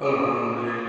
الحمد لله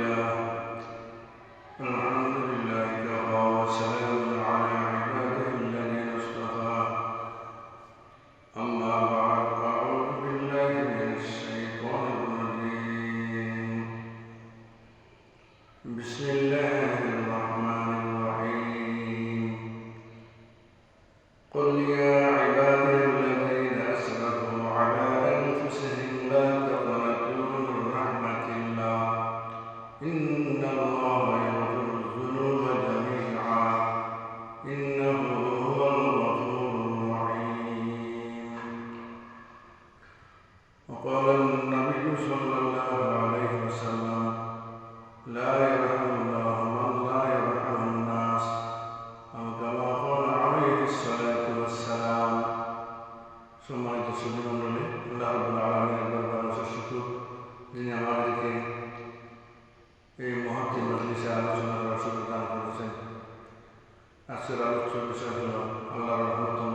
আজকের আলোচ্য বিষয় হল আল্লাহর রহমত ও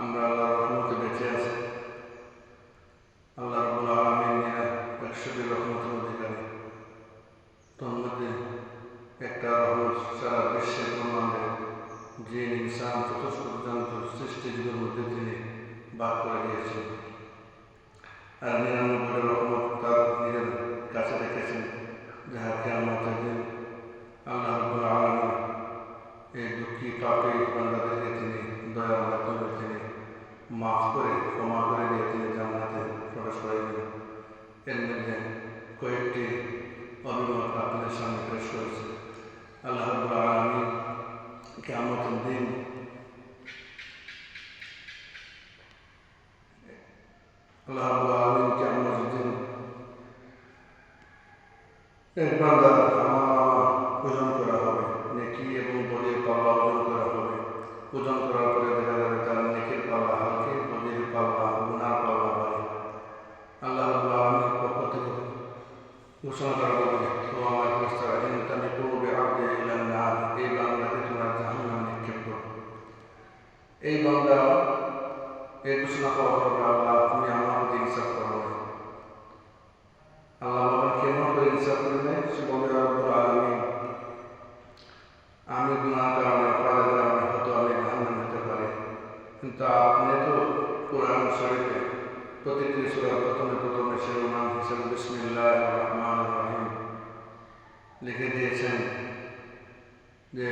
আমরা আল্লাহর রহমতে বেঁচে আছি। আল্লাহ রাব্বুল আলামিন নিয়ে একশোটি রহমতের অধিকারী। তোর একটা রহমত সারা বিশ্বের ব্রহ্মাণ্ডে যে ইনসান চতুষ্পর্যন্ত সৃষ্টি জীবের মধ্যে তিনি বাদ করে দিয়েছেন। আর নিরানব্বই রহমত তার নিজের কাছে রেখেছেন যাহাকে আমাদের মাফ করে, ক্ষমা করে দিয়ে তিনি জান্নাতে প্রবেশ করে দিলেন। এর মধ্যে কয়েকটি অভিমত আপনাদের সামনে পেশ করেছে। আল্লাহ আলমী কেমতের দিন আল্লাহ আলমিন কেমতের দিন এক বান্দা আমা ওজন করা হবে, নেকি এবং বলির পাল্লা ওজন করা হবে ওজন করার হবে ও আমার ফেরেশতারা ইন তামিকু বিআবদি ইলান এই বান্দাকে তোমরা এই বাংলা এই ঘোষণা করা হবে আল্লাহ তুমি আমার প্রতি ইনসাফ করো আল্লাহ বলেন কেমন করে ইনসাফ করবে সে বলে প্রতিটি সূরা প্রথমে প্রথমে শিরোনাম হিসেবে বিসমিল্লাহ রহমান রহিম লিখে দিয়েছেন যে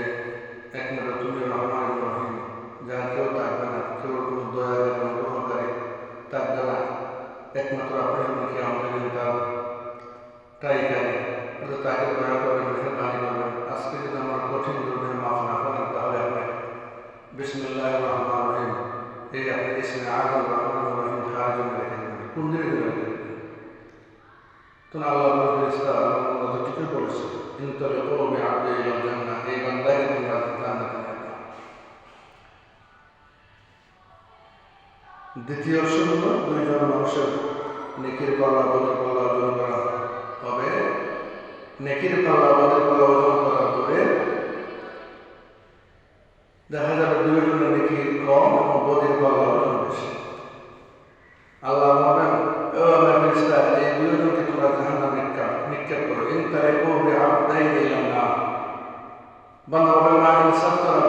একমাত্র তুমি রহমান রহিম। যার কেউ থাকবে না কেউ কোনো দয়া এবং গ্রহণকারী থাকবে না একমাত্র আপনি আমাকে আমাদের তার টাইকারী অর্থাৎ তাকে দয়া করবেন, মেহরবানি করবেন। আজকে যদি আমার কঠিন দুর্দিনে মাফ না করেন তাহলে আপনি বিসমুল্লাহ রহমান রহিম। এই আপনি ইসমে আজম রহমান কার রেখে দেবেন কোন দিনের জন্য রেখে দেবেন তো আল্লাহ আল্লাহ তো ঠিকই বলেছে কিন্তু কবে আগে জান্নাত, এই বান্দাকে তোমরা জান্নাতে নেবে দ্বিতীয় অংশ দুইজন মানুষের নেকির পাল্লা বদের পাল্লা অর্জন করা। হবে নেকির পাল্লা বদের পাল্লা অর্জন করার পরে দেখা যাবে দুইজনের নেকি কম এবং বদের পাল্লা অর্জন বেশি আল্লাহ বলবেন ও আমার ফেরেশতা এই দুইজনকে তোমরা জাহান্নামে নিক্ষেপ নিক্ষেপ করো ইন তারিকু বিআবদাইনি ইলাল্লাহ বান্দা বলবে মা ইনসাফ করো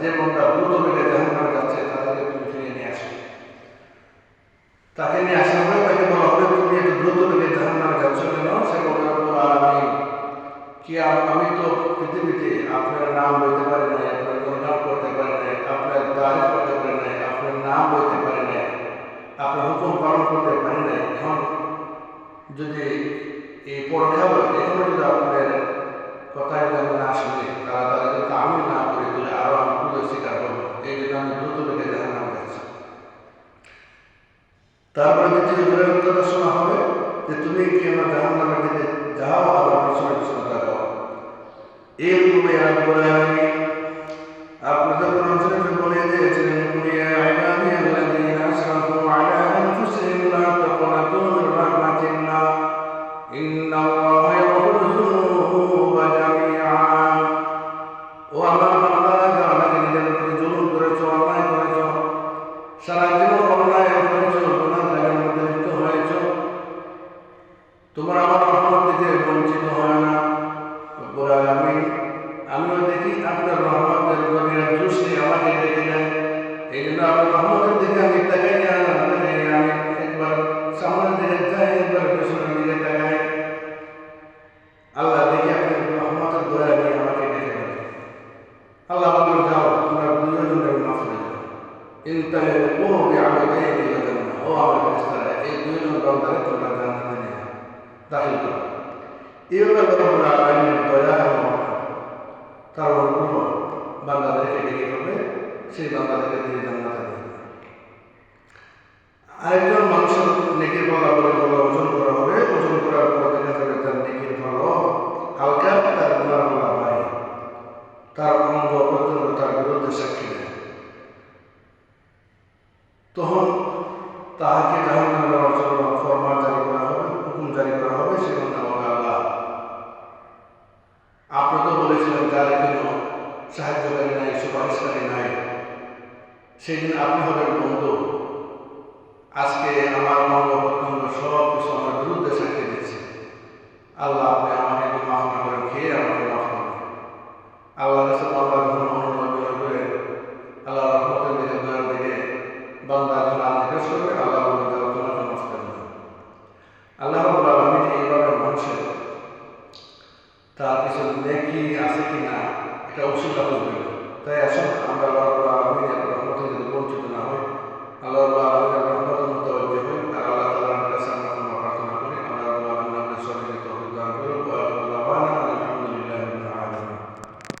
যে বান্দা দ্রুত বেগে জাহান্নামে যাচ্ছে তাদেরকে তুমি ফিরিয়ে নিয়ে আসো। তাকে নিয়ে আসা হবে তাকে বলা হবে, তুমি এত দ্রুত বেগে জাহান্নামে যাচ্ছ কেন সে আলামিন, কি আমি তো পৃথিবীতে আপনার নাম বলতে পারি নাই, আপনার গুণগান করতে পারি নাই, আপনার তারিফ করতে পারি নাই, আপনার নাম বলতে পারি নাই, আপনার হুকুম পালন করতে পারি নাই। এখন যদি এই পরীক্ষা এখনও যদি আপনার কথায় যদি আমি না শুনি তারা যদি আমি না করি তাহলে আরও আমি খুবই শিকার করব এই জন্য আমি দ্রুত বেগে জাহান্নামে যাচ্ছি তারপরে দ্বিতীয় জোরের কথা শোনা হবে যে তুমি কি আমার জাহান নামের দিকে যাও আবার পিছনে পিছনে তাকাও। এরকমই একবারে আমি তোমরা আমার রহমত থেকে বঞ্চিত হয় না। আমি আমিও দেখি আপনার রহমতের গভীর দৃষ্টি আমাকে দেখে নেয় এই জন্য আমার রহমতের দিকে আমি তাকাই। এইভাবে রব্বুল আলামিনের দয়া এবং তার অনুগ্রহ বান্দাদেরকে ডেকে করবে সেই বান্দাদেরকে দিয়ে জান্নাতে যাবে আরেকজন মানুষের নেকির ফলা বলে বলে ওজন করা হবে ওজন করার পর দেখা যাবে তার নেকির ফল হালকা তার গুণার ফলা ভারী তার অঙ্গ প্রত্যঙ্গ তার বিরুদ্ধে সাক্ষী দেয় তখন তাহাকে জাহান্নামে দেওয়ার জন্য ফরমান জারি করা হবে হুকুম জারি করা হবে সে কথা বলে আল্লাহ আপনি তো বলেছিলেন যার কোনো সাহায্যকারী নাই সুপারিশকারী নাই সেদিন আপনি হবেন বন্ধু। আজকে আমার অঙ্গ সব কিছু আমার বিরুদ্ধে সাক্ষী দিচ্ছে আল্লাহ, আপনি আমাকে মাফ না করেন খেয়ে আমাকে মাফ করেন। আল্লাহ কাছে বান্দা যখন অনুরোধ করে আল্লাহ রহমতের দিকে, দয়ার দিকে বান্দা জিজ্ঞেস করবে আল্লাহ তোমাকে মাফ আল্লাহ রব্বুল আলামিন এইভাবে তার কিছু নেকি আছে কি না এটা অসুবিধা বুঝবে। ಎಲ್ಲರೂ